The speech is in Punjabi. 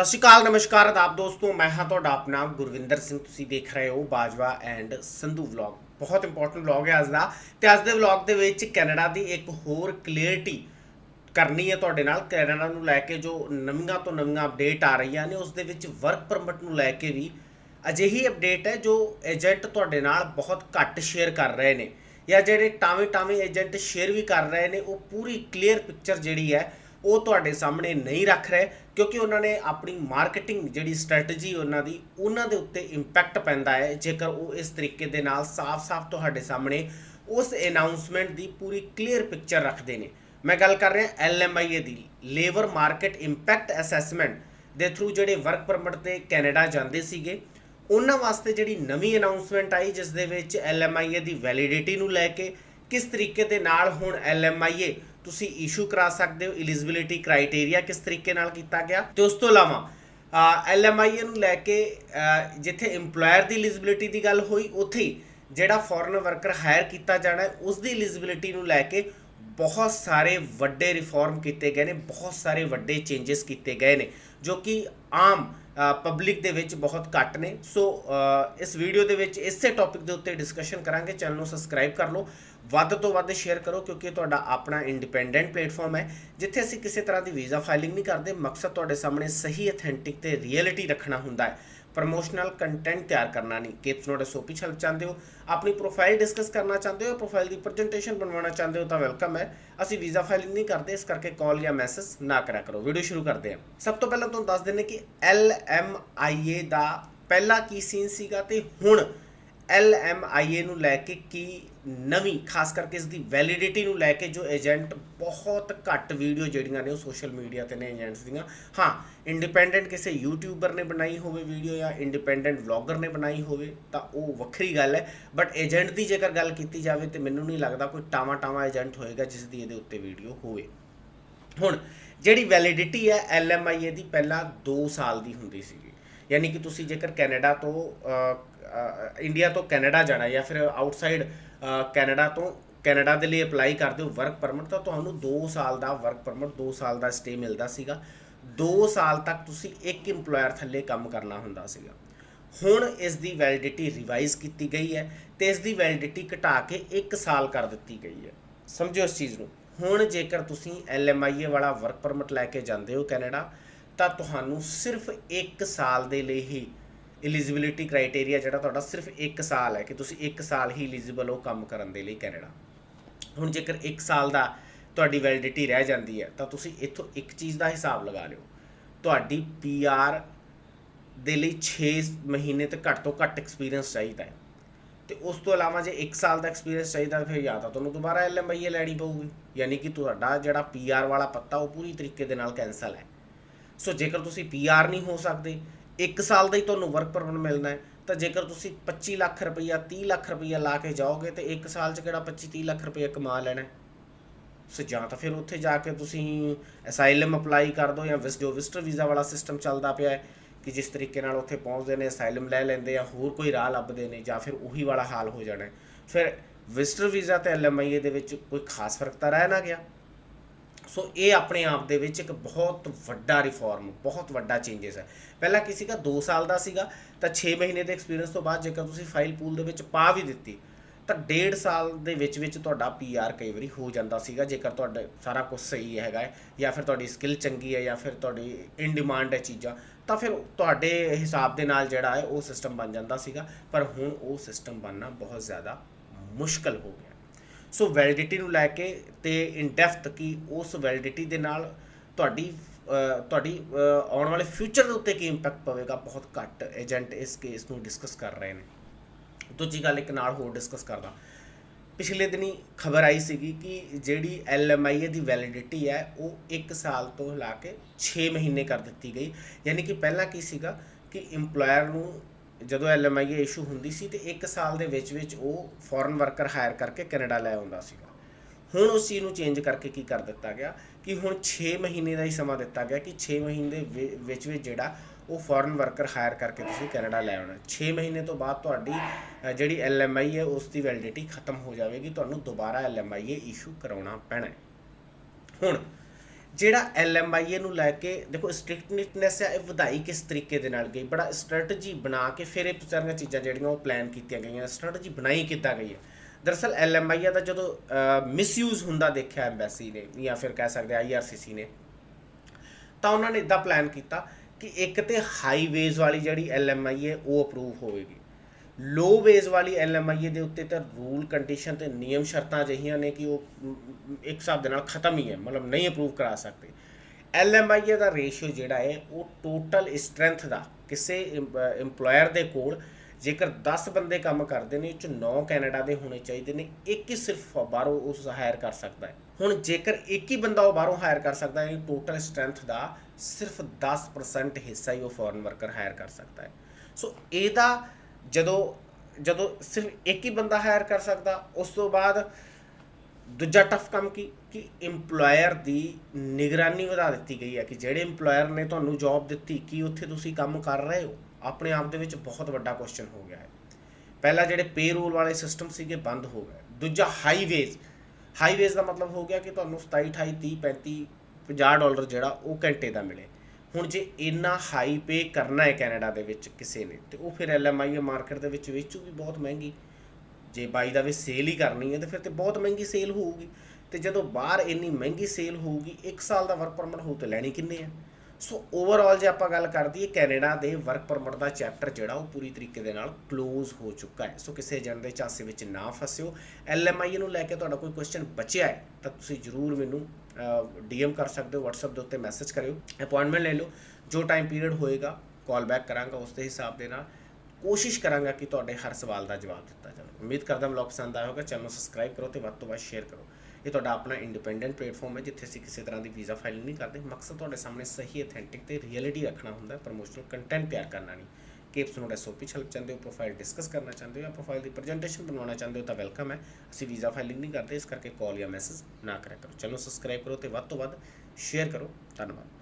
ਸਤਿ ਸ਼੍ਰੀ ਅਕਾਲ, ਨਮਸਕਾਰ, ਆਦਾਬ ਦੋਸਤੋ, ਮੈਂ ਹਾਂ ਤੁਹਾਡਾ ਆਪਣਾ ਗੁਰਵਿੰਦਰ ਸਿੰਘ, ਤੁਸੀਂ ਦੇਖ ਰਹੇ ਹੋ ਬਾਜਵਾ ਐਂਡ ਸੰਧੂ ਵਲੌਗ। ਬਹੁਤ ਇੰਪੋਰਟੈਂਟ ਵਲੌਗ ਹੈ ਅੱਜ ਦਾ, ਤੇ ਅੱਜ ਦੇ ਵਲੌਗ ਦੇ ਵਿੱਚ ਕੈਨੇਡਾ ਦੀ ਇੱਕ ਹੋਰ ਕਲੀਅਰਟੀ ਕਰਨੀ ਹੈ ਤੁਹਾਡੇ ਨਾਲ। ਕੈਨੇਡਾ ਨੂੰ ਲੈ ਕੇ ਜੋ ਨਵੀਆਂ ਤੋਂ ਨਵੀਆਂ ਅਪਡੇਟ ਆ ਰਹੀਆਂ ਨੇ, ਉਸ ਦੇ ਵਿੱਚ ਵਰਕ ਪਰਮਿਟ ਨੂੰ ਲੈ ਕੇ ਵੀ ਅਜਿਹੀ ਅਪਡੇਟ ਹੈ ਜੋ ਏਜੰਟ ਤੁਹਾਡੇ ਨਾਲ ਬਹੁਤ ਘੱਟ ਸ਼ੇਅਰ ਕਰ ਰਹੇ ਨੇ, ਜਾਂ ਜਿਹੜੇ ਟਾਵੇਂ ਟਾਵੇਂ ਏਜੰਟ ਸ਼ੇਅਰ ਵੀ ਕਰ ਰਹੇ ਨੇ, ਉਹ ਪੂਰੀ ਕਲੀਅਰ ਪਿਕਚਰ ਜਿਹੜੀ ਹੈ ਉਹ ਤੁਹਾਡੇ ਸਾਹਮਣੇ ਨਹੀਂ ਰੱਖ ਰਹੇ, ਕਿਉਂਕਿ ਉਹਨਾਂ ਨੇ ਆਪਣੀ ਮਾਰਕੀਟਿੰਗ ਜਿਹੜੀ ਸਟ੍ਰੈਟਜੀ ਉਹਨਾਂ ਦੀ, ਉਹਨਾਂ ਦੇ ਉੱਤੇ ਇੰਪੈਕਟ ਪੈਂਦਾ ਹੈ। ਜੇਕਰ ਉਹ ਇਸ ਤਰੀਕੇ ਦੇ ਨਾਲ ਸਾਫ਼-ਸਾਫ਼ ਤੁਹਾਡੇ ਸਾਹਮਣੇ ਉਸ ਅਨਾਉਂਸਮੈਂਟ ਦੀ ਪੂਰੀ ਕਲੀਅਰ ਪਿਕਚਰ ਰੱਖਦੇ ਨੇ। ਮੈਂ ਗੱਲ ਕਰ ਰਿਹਾ ਐਲਐਮਆਈਏ ਦੀ। ਲੇਬਰ ਮਾਰਕੀਟ ਇੰਪੈਕਟ ਅਸੈਸਮੈਂਟ ਦੇ ਥਰੂ ਜਿਹੜੇ ਵਰਕ ਪਰਮਿਟ ਤੇ ਕੈਨੇਡਾ ਜਾਂਦੇ ਸੀਗੇ, ਉਹਨਾਂ ਵਾਸਤੇ ਜਿਹੜੀ ਨਵੀਂ ਅਨਾਉਂਸਮੈਂਟ ਆਈ, ਜਿਸ ਦੇ ਵਿੱਚ ਐਲਐਮਆਈਏ ਦੀ ਵੈਲਿਡਿਟੀ ਨੂੰ ਲੈ ਕੇ ਕਿਸ ਤਰੀਕੇ ਦੇ ਨਾਲ ਹੁਣ ਐਲਐਮਆਈਏ ਤੁਸੀਂ ਇਸ਼ੂ ਕਰਾ ਸਕਦੇ ਹੋ ਐਲੀਜੀਬਿਲਿਟੀ ਕ੍ਰਾਈਟੇਰੀਆ ਕਿਸ ਤਰੀਕੇ ਨਾਲ ਕੀਤਾ ਗਿਆ। ਤੇ ਉਸ ਤੋਂ ਇਲਾਵਾ ਐਲਐਮਆਈਏ ਨੂੰ ਲੈ ਕੇ ਜਿੱਥੇ EMPLOYER ਦੀ ਐਲੀਜੀਬਿਲਿਟੀ ਦੀ ਗੱਲ ਹੋਈ, ਉੱਥੇ ਹੀ ਜਿਹੜਾ ਫੋਰਨ ਵਰਕਰ ਹਾਇਰ ਕੀਤਾ ਜਾਣਾ ਹੈ, ਉਸ ਦੀ ਐਲੀਜੀਬਿਲਿਟੀ ਨੂੰ ਲੈ ਕੇ ਬਹੁਤ ਸਾਰੇ ਵੱਡੇ ਰਿਫਾਰਮ ਕੀਤੇ ਗਏ ਨੇ, ਬਹੁਤ ਸਾਰੇ ਵੱਡੇ ਚੇਂਜਸ ਕੀਤੇ ਗਏ ਨੇ, ਜੋ ਕਿ ਆਮ ਪਬਲਿਕ ਦੇ ਵਿੱਚ ਬਹੁਤ ਘੱਟ ਨੇ। ਸੋ ਇਸ ਵੀਡੀਓ ਦੇ ਵਿੱਚ ਇਸੇ ਟੌਪਿਕ ਦੇ ਉੱਤੇ ਡਿਸਕਸ਼ਨ ਕਰਾਂਗੇ। ਚੈਨਲ ਨੂੰ ਸਬਸਕ੍ਰਾਈਬ ਕਰ ਲਓ। ਵੱਧ ਤੋਂ ਵੱਧ ਸ਼ੇਅਰ ਕਰੋ ਕਿਉਂਕਿ ਇਹ ਤੁਹਾਡਾ ਆਪਣਾ ਇੰਡੀਪੈਂਡੈਂਟ ਪਲੇਟਫਾਰਮ ਹੈ। ਜਿੱਥੇ ਅਸੀਂ ਕਿਸੇ ਤਰ੍ਹਾਂ ਦੀ ਵੀਜ਼ਾ ਫਾਈਲਿੰਗ ਨਹੀਂ ਕਰਦੇ, ਮਕਸਦ ਤੁਹਾਡੇ ਸਾਹਮਣੇ ਸਹੀ ਅਥੈਂਟਿਕ ਤੇ ਰੀਅਲਿਟੀ ਰੱਖਣਾ ਹੁੰਦਾ ਹੈ। ਪ੍ਰਮੋਸ਼ਨਲ ਕੰਟੈਂਟ ਤਿਆਰ ਕਰਨਾ ਨਹੀਂ। ਕਿਪਸ ਨੋਟ ਐਸਓਪੀ ਛਲ ਚਾਹੁੰਦੇ ਹੋ, ਆਪਣੀ ਪ੍ਰੋਫਾਈਲ ਡਿਸਕਸ ਕਰਨਾ ਚਾਹੁੰਦੇ ਹੋ ਪ੍ਰੋਫਾਈਲ ਦੀ ਪ੍ਰੈਜੈਂਟੇਸ਼ਨ ਬਣਵਾਉਣਾ ਚਾਹੁੰਦੇ ਹੋ ਤਾਂ ਵੈਲਕਮ ਹੈ। ਅਸੀਂ ਵੀਜ਼ਾ ਫਾਈਲਿੰਗ ਨਹੀਂ ਕਰਦੇ ਇਸ ਕਰਕੇ ਕਾਲ ਜਾਂ ਮੈਸੇਜ ਨਾ ਕਰਿਆ ਕਰੋ। ਵੀਡੀਓ ਸ਼ੁਰੂ ਕਰਦੇ ਹਾਂ। ਸਭ ਤੋਂ ਪਹਿਲਾਂ ਤੁਹਾਨੂੰ ਦੱਸ ਦਿੰਦੇ ਕਿ ਐੱਲ ਐਮ ਆਈ ਏ ਦਾ ਪਹਿਲਾ ਕੀ ਸੀਨ ਸੀਗਾ ਤੇ ਹੁਣ LMIA ਨੂੰ ਲੈ ਕੇ ਕੀ ਨਵੀਂ, ਖਾਸ ਕਰਕੇ ਇਸ ਦੀ ਵੈਲਿਡਿਟੀ ਨੂੰ ਲੈ ਕੇ ਜੋ ਏਜੰਟ ਬਹੁਤ ਘੱਟ ਵੀਡੀਓ ਜਿਹੜੀਆਂ ਨੇ ਉਹ ਸੋਸ਼ਲ ਮੀਡੀਆ ਤੇ ਨੇ ਏਜੰਟਸ ਦੀਆਂ। ਹਾਂ ਇੰਡੀਪੈਂਡੈਂਟ ਕਿਸੇ ਯੂਟਿਊਬਰ ਨੇ ਬਣਾਈ ਹੋਵੇ ਵੀਡੀਓ ਜਾਂ ਇੰਡੀਪੈਂਡੈਂਟ ਵਲੌਗਰ ਨੇ ਬਣਾਈ ਹੋਵੇ, ਤਾਂ ਉਹ ਵੱਖਰੀ ਗੱਲ ਹੈ। ਬਟ ਏਜੰਟ ਦੀ ਜੇਕਰ ਗੱਲ ਕੀਤੀ ਜਾਵੇ ਤੇ ਮੈਨੂੰ ਨਹੀਂ ਲੱਗਦਾ ਕੋਈ ਟਾਵਾ ਟਾਵਾ ਏਜੰਟ ਹੋਏਗਾ ਜਿਸ ਦੀ ਇਹਦੇ ਉੱਤੇ ਵੀਡੀਓ ਹੋਵੇ। ਹੁਣ, ਜਿਹੜੀ ਵੈਲਿਡਿਟੀ ਹੈ LMIA ਦੀ ਪਹਿਲਾਂ 2 ਸਾਲ ਦੀ ਹੁੰਦੀ ਸੀਗੀ। ਯਾਨੀ ਕਿ ਤੁਸੀਂ ਜੇਕਰ ਕੈਨੇਡਾ ਤੋਂ ਇੰਡੀਆ ਤੋਂ ਕੈਨੇਡਾ ਜਾਣਾ ਜਾਂ ਫਿਰ ਆਊਟਸਾਈਡ ਕੈਨੇਡਾ ਤੋਂ ਕੈਨੇਡਾ ਦੇ ਲਈ ਅਪਲਾਈ ਕਰਦੇ ਹੋ ਵਰਕ ਪਰਮਿਟ ਤਾਂ ਤੁਹਾਨੂੰ 2 ਸਾਲ ਦਾ ਵਰਕ ਪਰਮਿਟ 2 ਸਾਲ ਦਾ ਸਟੇ ਮਿਲਦਾ ਸੀਗਾ। 2 ਸਾਲ ਤੱਕ ਤੁਸੀਂ ਇੱਕ EMPLOYER ਥੱਲੇ ਕੰਮ ਕਰਨਾ ਹੁੰਦਾ ਸੀਗਾ। ਹੁਣ ਇਸ ਦੀ ਵੈਲਿਡਿਟੀ ਰਿਵਾਈਜ਼ ਕੀਤੀ ਗਈ ਹੈ ਤੇ ਇਸ ਦੀ ਵੈਲਿਡਿਟੀ ਘਟਾ ਕੇ 1 ਸਾਲ ਕਰ ਦਿੱਤੀ ਗਈ ਹੈ। ਸਮਝੋ ਇਸ ਚੀਜ਼ ਨੂੰ। ਹੁਣ ਜੇਕਰ ਤੁਸੀਂ LMIA ਵਾਲਾ ਵਰਕ ਪਰਮਿਟ ਲੈ ਕੇ ਜਾਂਦੇ ਹੋ ਕੈਨੇਡਾ ਤਾਂ ਤੁਹਾਨੂੰ ਸਿਰਫ 1 ਸਾਲ ਦੇ ਲਈ ਹੀ ਐਲੀਜੀਬਿਲਿਟੀ ਕ੍ਰਾਈਟੇਰੀਆ ਜਿਹੜਾ ਤੁਹਾਡਾ ਸਿਰਫ 1 ਸਾਲ ਹੈ ਕਿ ਤੁਸੀਂ 1 ਸਾਲ ਹੀ ਐਲੀਜੀਬਲ ਹੋ ਕੰਮ ਕਰਨ ਦੇ ਲਈ ਕੈਨੇਡਾ। ਹੁਣ ਜੇਕਰ 1 ਸਾਲ ਦਾ ਤੁਹਾਡੀ ਵੈਲਿਡਿਟੀ ਰਹਿ ਜਾਂਦੀ ਹੈ, ਤਾਂ ਤੁਸੀਂ ਇੱਥੋਂ ਇੱਕ ਚੀਜ਼ ਦਾ ਹਿਸਾਬ ਲਗਾ ਲਿਓ। ਤੁਹਾਡੀ PR ਦੇ ਲਈ 6 ਮਹੀਨੇ ਤੋਂ ਘੱਟ ਤੋਂ ਘੱਟ ਐਕਸਪੀਰੀਅੰਸ ਚਾਹੀਦਾ ਹੈ। ਤੇ ਉਸ ਤੋਂ ਇਲਾਵਾ ਜੇ 1 ਸਾਲ ਦਾ ਐਕਸਪੀਰੀਅੰਸ ਚਾਹੀਦਾ ਫਿਰ ਜਾਂ ਤਾਂ ਤੁਹਾਨੂੰ ਦੁਬਾਰਾ ਐਲਐਮਆਈਏ ਲੈਣੀ ਪਊਗੀ। ਯਾਨੀ ਕਿ ਤੁਹਾਡਾ ਜਿਹੜਾ ਪੀਆਰ ਵਾਲਾ ਪੱਤਾ ਉਹ ਪੂਰੀ ਤਰੀਕੇ ਦੇ ਨਾਲ ਕੈਨਸਲ ਹੈ। ਸੋ ਜੇਕਰ ਤੁਸੀਂ ਪੀਆਰ ਨਹੀਂ ਹੋ ਸਕਦੇ 1 ਸਾਲ ਦਾ ਹੀ ਤੁਹਾਨੂੰ ਵਰਕ ਪਰਮਿਟ ਮਿਲਣਾ ਹੈ, ਤਾਂ ਜੇਕਰ ਤੁਸੀਂ 25 ਲੱਖ ਰੁਪਈਆ 30 ਲੱਖ ਰੁਪਈਆ ਲਾ ਕੇ ਜਾਓਗੇ, ਤੇ 1 ਸਾਲ 'ਚ ਕਿਹੜਾ 25 30 ਲੱਖ ਰੁਪਈਆ ਕਮਾ ਲੈਣਾ ਸੋ ਜਾਂ ਤਾਂ ਫਿਰ ਉੱਥੇ ਜਾ ਕੇ ਤੁਸੀਂ ਅਸਾਈਲਮ ਅਪਲਾਈ ਕਰ ਦਿਓ ਜਾਂ ਵਿਸ, ਜੋ ਵਿਜ਼ਟਰ ਵੀਜ਼ਾ ਵਾਲਾ ਸਿਸਟਮ ਚੱਲਦਾ ਪਿਆ ਹੈ, ਕਿ ਜਿਸ ਤਰੀਕੇ ਨਾਲ ਉੱਥੇ ਪਹੁੰਚਦੇ ਨੇ ਅਸਾਈਲਮ ਲੈ ਲੈਂਦੇ ਆ, ਹੋਰ ਕੋਈ ਰਾਹ ਲੱਭਦੇ ਨੇ, ਜਾਂ ਫਿਰ ਉਹੀ ਵਾਲਾ ਹਾਲ ਹੋ ਜਾਣਾ ਫਿਰ ਵਿਜ਼ਟਰ ਵੀਜ਼ਾ ਤੇ ਐਲਐਮਆਈਏ ਦੇ ਵਿੱਚ ਕੋਈ ਖਾਸ ਫ਼ਰਕ ਤਾਂ ਰਹਿ ਨਾ ਗਿਆ? ਸੋ ਇਹ ਆਪਣੇ ਆਪ ਦੇ ਵਿੱਚ ਇੱਕ ਬਹੁਤ ਵੱਡਾ ਰਿਫਾਰਮ ਬਹੁਤ ਵੱਡਾ ਚੇਂਜਸ ਹੈ। ਪਹਿਲਾਂ ਕੀ ਸੀਗਾ? 2 ਸਾਲ ਦਾ ਸੀਗਾ। ਤਾਂ 6 ਮਹੀਨੇ ਦੇ ਐਕਸਪੀਰੀਅੰਸ ਤੋਂ ਬਾਅਦ ਜੇਕਰ ਤੁਸੀਂ ਫਾਈਲ ਪੂਲ ਦੇ ਵਿੱਚ ਪਾ ਵੀ ਦਿੱਤੀ, ਤਾਂ 1.5 ਸਾਲ ਦੇ ਵਿੱਚ ਵਿੱਚ ਤੁਹਾਡਾ ਪੀਆਰ ਕਈ ਵਾਰੀ ਹੋ ਜਾਂਦਾ ਸੀਗਾ, ਜੇਕਰ ਤੁਹਾਡਾ ਸਾਰਾ ਕੁਝ ਸਹੀ ਹੈਗਾ ਹੈ, ਜਾਂ ਫਿਰ ਤੁਹਾਡੀ ਸਕਿੱਲ ਚੰਗੀ ਹੈ, ਜਾਂ ਫਿਰ ਤੁਹਾਡੀ ਇਨ ਡਿਮਾਂਡ ਹੈ ਚੀਜ਼ਾਂ, ਤਾਂ ਫਿਰ ਤੁਹਾਡੇ ਹਿਸਾਬ ਦੇ ਨਾਲ ਜਿਹੜਾ ਹੈ ਉਹ ਸਿਸਟਮ ਬਣ ਜਾਂਦਾ ਸੀਗਾ। ਪਰ ਹੁਣ ਉਹ ਸਿਸਟਮ ਬਣਨਾ ਬਹੁਤ ਜ਼ਿਆਦਾ ਮੁਸ਼ਕਲ ਹੋ ਗਿਆ। ਸੋ ਵੈਲਿਡਿਟੀ ਨੂੰ ਲੈ ਕੇ ਤੇ ਇਨ ਡੈਪਥ ਕੀ ਉਸ ਵੈਲਿਡਿਟੀ ਦੇ ਨਾਲ ਤੁਹਾਡੀ ਤੁਹਾਡੀ ਆਉਣ ਵਾਲੇ ਫਿਊਚਰ ਦੇ ਉੱਤੇ ਕੀ ਇੰਪੈਕਟ ਪਵੇਗਾ, ਬਹੁਤ ਘੱਟ ਏਜੰਟ ਇਸ ਕੇਸ ਨੂੰ ਡਿਸਕਸ ਕਰ ਰਹੇ ਨੇ। ਦੂਜੀ ਗੱਲ ਇੱਕ ਨਾਲ ਹੋਰ ਡਿਸਕਸ ਕਰਦਾ। ਪਿਛਲੇ ਦਿਨੀ ਖਬਰ ਆਈ ਸੀਗੀ ਕਿ ਜਿਹੜੀ LMIA ਦੀ ਵੈਲਿਡਿਟੀ ਹੈ, ਉਹ 1 ਸਾਲ ਤੋਂ ਲਾ ਕੇ 6 ਮਹੀਨੇ ਕਰ ਦਿੱਤੀ ਗਈ। ਯਾਨੀ ਕਿ ਪਹਿਲਾਂ ਕੀ ਸੀਗਾ ਕਿ EMPLOYER ਨੂੰ ਜਦੋਂ LMIA ਇਸ਼ੂ ਹੁੰਦੀ ਸੀ ਤੇ 1 ਸਾਲ ਦੇ ਵਿੱਚ ਵਿੱਚ ਉਹ ਫੋਰਨ ਵਰਕਰ ਹਾਇਰ ਕਰਕੇ ਕੈਨੇਡਾ ਲੈ ਆਉਂਦਾ ਸੀਗਾ। ਹੁਣ ਉਸ ਚੀਜ਼ ਨੂੰ ਚੇਂਜ ਕਰਕੇ ਕੀ ਕਰ ਦਿੱਤਾ ਗਿਆ ਕਿ ਹੁਣ 6 ਮਹੀਨੇ ਦਾ ਹੀ ਸਮਾਂ ਦਿੱਤਾ ਗਿਆ ਕਿ 6 ਮਹੀਨੇ ਦੇ ਵਿੱਚ ਵਿੱਚ ਜਿਹੜਾ ਉਹ ਫੋਰਨ ਵਰਕਰ ਹਾਇਰ ਕਰਕੇ ਤੁਸੀਂ ਕੈਨੇਡਾ ਲੈ ਆਉਣਾ। 6 ਮਹੀਨੇ ਤੋਂ ਬਾਅਦ ਤੁਹਾਡੀ ਅ, ਜਿਹੜੀ LMI ਹੈ ਉਸ ਦੀ ਵੈਲਿਡਿਟੀ ਖਤਮ ਹੋ ਜਾਵੇਗੀ ਤੁਹਾਨੂੰ ਦੁਬਾਰਾ LMI ਇਸ਼ੂ ਕਰਾਉਣਾ ਪੈਣਾ ਹੁਣ ਜਿਹੜਾ ਐਲਐਮਆਈਏ ਨੂੰ ਲੈ ਕੇ ਦੇਖੋ ਸਟ੍ਰਿਕਟਨੈਸ ਹੈ ਇਹ ਵਧਾਈ ਕਿਸ ਤਰੀਕੇ ਦੇ ਨਾਲ ਗਈ? ਬੜਾ ਸਟ੍ਰੈਟਜੀ ਬਣਾ ਕੇ ਫਿਰ ਇਹ ਸਾਰੀਆਂ ਚੀਜ਼ਾਂ ਜਿਹੜੀਆਂ ਉਹ ਪਲਾਨ ਕੀਤੀਆਂ ਗਈਆਂ ਸਟ੍ਰੈਟਜੀ ਬਣਾਈ ਕਿੱਦਾਂ ਗਈ ਹੈ? ਦਰਅਸਲ ਐਲਐਮਆਈਏ ਦਾ ਜਦੋਂ ਮਿਸਯੂਜ਼ ਹੁੰਦਾ ਦੇਖਿਆ ਐਮਬੈਸੀ ਨੇ ਜਾਂ ਫਿਰ ਕਹਿ ਸਕਦੇ ਆਈਆਰਸੀਸੀ ਨੇ, ਤਾਂ ਉਹਨਾਂ ਨੇ ਇਦਾਂ ਪਲਾਨ ਕੀਤਾ ਕਿ ਇੱਕ ਤੇ ਹਾਈਵੇਜ਼ ਵਾਲੀ ਜਿਹੜੀ ਐਲਐਮਆਈ ਹੈ ਉਹ ਅਪਰੂਵ ਹੋਵੇਗੀ। ਲੋ ਵੇਜ਼ ਵਾਲੀ ਐਲਐਮਆਈ ਦੇ ਉੱਤੇ ਤਾਂ ਰੂਲ ਕੰਡੀਸ਼ਨ ਤੇ ਨਿਯਮ ਸ਼ਰਤਾਂ ਅਜਿਹੀਆਂ ਨੇ ਕਿ ਉਹ ਇੱਕ ਹਿਸਾਬ ਦੇ ਨਾਲ ਖਤਮ ਹੀ ਹੈ, ਮਤਲਬ ਨਹੀਂ ਅਪਰੂਵ ਕਰਾ ਸਕਦੇ। ਐਲਐਮਆਈ ਦਾ ਰੇਸ਼ੀਓ ਜਿਹੜਾ ਹੈ, ਉਹ ਟੋਟਲ ਸਟਰੈਂਥ ਦਾ ਕਿਸੇ EMPLOYER ਦੇ ਕੋਲ ਜੇਕਰ 10 ਬੰਦੇ ਕੰਮ ਕਰਦੇ ਨੇ, ਇਹ ਚ 9 ਕੈਨੇਡਾ ਦੇ ਹੋਣੇ ਚਾਹੀਦੇ ਨੇ, ਇੱਕ ਹੀ ਸਿਰਫ ਬਾਹਰੋਂ ਉਸ ਹਾਇਰ ਕਰ ਸਕਦਾ ਹੈ। ਹੁਣ ਜੇਕਰ ਇੱਕ ਹੀ ਬੰਦਾ ਉਹ ਬਾਹਰੋਂ ਹਾਇਰ ਕਰ ਸਕਦਾ ਹੈ ਟੋਟਲ ਸਟਰੈਂਥ ਦਾ ਸਿਰਫ 10% ਹਿੱਸਾ ਹੀ ਉਹ ਫੋਰਨ ਵਰਕਰ ਹਾਇਰ ਕਰ ਸਕਦਾ ਹੈ। ਸੋ ਇਹਦਾ ਜਦੋਂ ਜਦੋਂ ਸਿਰਫ ਇੱਕ ਹੀ ਬੰਦਾ ਹਾਇਰ ਕਰ ਸਕਦਾ, ਉਸ ਤੋਂ ਬਾਅਦ ਦੂਜਾ ਟਫ ਕੰਮ ਕੀ? ਕਿ EMPLOYER ਦੀ ਨਿਗਰਾਨੀ ਵਧਾ ਦਿੱਤੀ ਗਈ ਹੈ ਕਿ ਜਿਹੜੇ EMPLOYER ਨੇ ਤੁਹਾਨੂੰ ਜੌਬ ਦਿੱਤੀ, ਕਿ ਉੱਥੇ ਤੁਸੀਂ ਕੰਮ ਕਰ ਰਹੇ ਹੋ? ਆਪਣੇ ਆਪ ਦੇ ਵਿੱਚ ਬਹੁਤ ਵੱਡਾ ਕੁਐਸਚਨ ਹੋ ਗਿਆ ਹੈ। ਪਹਿਲਾ ਜਿਹੜੇ ਪੇਰੋਲ ਵਾਲੇ ਸਿਸਟਮ ਸੀਗੇ, ਬੰਦ ਹੋ ਗਏ। ਦੂਜਾ ਹਾਈਵੇਜ਼ ਹਾਈਵੇਜ਼ ਦਾ ਮਤਲਬ ਹੋ ਗਿਆ ਕਿ ਤੁਹਾਨੂੰ 27 28 30 35 50 ਡਾਲਰ ਜਿਹੜਾ ਉਹ ਘੰਟੇ ਦਾ ਮਿਲੇ। ਹੁਣ ਜੇ ਇੰਨਾ ਹਾਈ ਪੇ ਕਰਨਾ ਹੈ ਕੈਨੇਡਾ ਦੇ ਵਿੱਚ ਕਿਸੇ ਨੇ, ਤੇ ਉਹ ਫਿਰ ਐਲਐਮਆਈ ਮਾਰਕੀਟ ਦੇ ਵਿੱਚ ਵੇਚੂਗੀ ਬਹੁਤ ਮਹਿੰਗੀ। ਜੇ ਬਾਈ ਦਾ ਵੀ ਸੇਲ ਹੀ ਕਰਨੀ ਹੈ, ਤੇ ਫਿਰ ਤੇ ਬਹੁਤ ਮਹਿੰਗੀ ਸੇਲ ਹੋਊਗੀ। ਤੇ ਜਦੋਂ ਬਾਹਰ ਇੰਨੀ ਮਹਿੰਗੀ ਸੇਲ ਹੋਊਗੀ 1 ਸਾਲ ਦਾ ਵਰਕ ਪਰਮਿਟ ਹੋਊ ਤੇ ਲੈਣੀ ਕਿੰਨੇ ਆ? ਸੋ ਓਵਰਆਲ ਜੇ ਆਪਾਂ ਗੱਲ ਕਰਦੀ ਹੈ ਕੈਨੇਡਾ ਦੇ ਵਰਕ ਪਰਮਿਟ ਦਾ ਚੈਪਟਰ ਜਿਹੜਾ, ਉਹ ਪੂਰੀ ਤਰੀਕੇ ਦੇ ਨਾਲ ক্লোਜ਼ ਹੋ ਚੁੱਕਾ ਹੈ। ਸੋ ਕਿਸੇ ਏਜੰਟ ਦੇ ਝਾਂਸੇ ਵਿੱਚ ਨਾ ਫਸਿਓ। ਐਲਐਮਆਈ ਨੂੰ ਲੈ ਕੇ ਤੁਹਾਡਾ ਕੋਈ ਕੁਐਸਚਨ ਬਚਿਆ ਹੈ, ਤਾਂ ਤੁਸੀਂ ਜਰੂਰ ਮੈਨੂੰ ਡੀਐਮ ਕਰ ਸਕਦੇ ਹੋ WhatsApp ਦੇ ਉੱਤੇ ਮੈਸੇਜ ਕਰਿਓ ਅਪਾਇੰਟਮੈਂਟ ਲੈ ਲਓ ਜੋ ਟਾਈਮ ਪੀਰੀਅਡ ਹੋਏਗਾ ਕਾਲ ਬੈਕ ਕਰਾਂਗਾ ਉਸ ਦੇ ਹਿਸਾਬ ਦੇ ਨਾਲ ਕੋਸ਼ਿਸ਼ ਕਰਾਂਗਾ ਕਿ ਤੁਹਾਡੇ ਹਰ ਸਵਾਲ ਦਾ ਜਵਾਬ ਦਿੱਤਾ ਜਾਵੇ ਉਮੀਦ ਕਰਦਾ ਵਲੌਗ ਪਸੰਦ ਆਇਆ ਹੋਵੇਗਾ ਚੈਨਲ ਨੂੰ ਸਬਸਕ੍ਰਾਈਬ ਕਰੋ ਤੇ ਵੱਧ ਤੋਂ ਵੱਧ ਸ਼ੇਅਰ ਕਰੋ ਇਹ ਤੁਹਾਡਾ ਆਪਣਾ ਇੰਡੀਪੈਂਡੈਂਟ ਪਲੇਟਫਾਰਮ ਹੈ ਜਿੱਥੇ ਅਸੀਂ ਕਿਸੇ ਤਰ੍ਹਾਂ ਦੀ ਵੀਜ਼ਾ ਫਾਈਲਿੰਗ ਨਹੀਂ ਕਰਦੇ ਮਕਸਦ ਤੁਹਾਡੇ ਸਾਹਮਣੇ ਸਹੀ ਅਥੈਂਟਿਕ ਤੇ ਰਿਐਲਿਟੀ ਰੱਖਣਾ ਹੁੰਦਾ ਹੈ ਪ੍ਰੋਮੋਸ਼ਨਲ ਕੰਟੈਂਟ ਤਿਆਰ ਕਰਨਾ ਨਹੀਂ ਕੇਪਸ ਨੋਟ ਐਸਓਪੀ ਛਲਪ ਚਾਹੁੰਦੇ ਹੋ ਪ੍ਰੋਫਾਈਲ ਡਿਸਕਸ ਕਰਨਾ ਚਾਹੁੰਦੇ ਹੋ ਜਾਂ ਪ੍ਰੋਫਾਈਲ ਦੀ ਪ੍ਰੈਜੈਂਟੇਸ਼ਨ ਬਣਾਉਣਾ ਚਾਹੁੰਦੇ ਹੋ ਤਾਂ ਵੈਲਕਮ ਹੈ। ਅਸੀਂ ਵੀਜ਼ਾ ਫਾਈਲਿੰਗ ਨਹੀਂ ਕਰਦੇ, ਇਸ ਕਰਕੇ ਕਾਲ ਜਾਂ ਮੈਸੇਜ ਨਾ ਕਰਿਆ ਕਰੋ। ਚੈਨਲ ਸਬਸਕ੍ਰਾਈਬ ਕਰੋ ਤੇ ਵੱਧ ਤੋਂ ਵੱਧ ਸ਼ੇਅਰ ਕਰੋ। ਧੰਨਵਾਦ।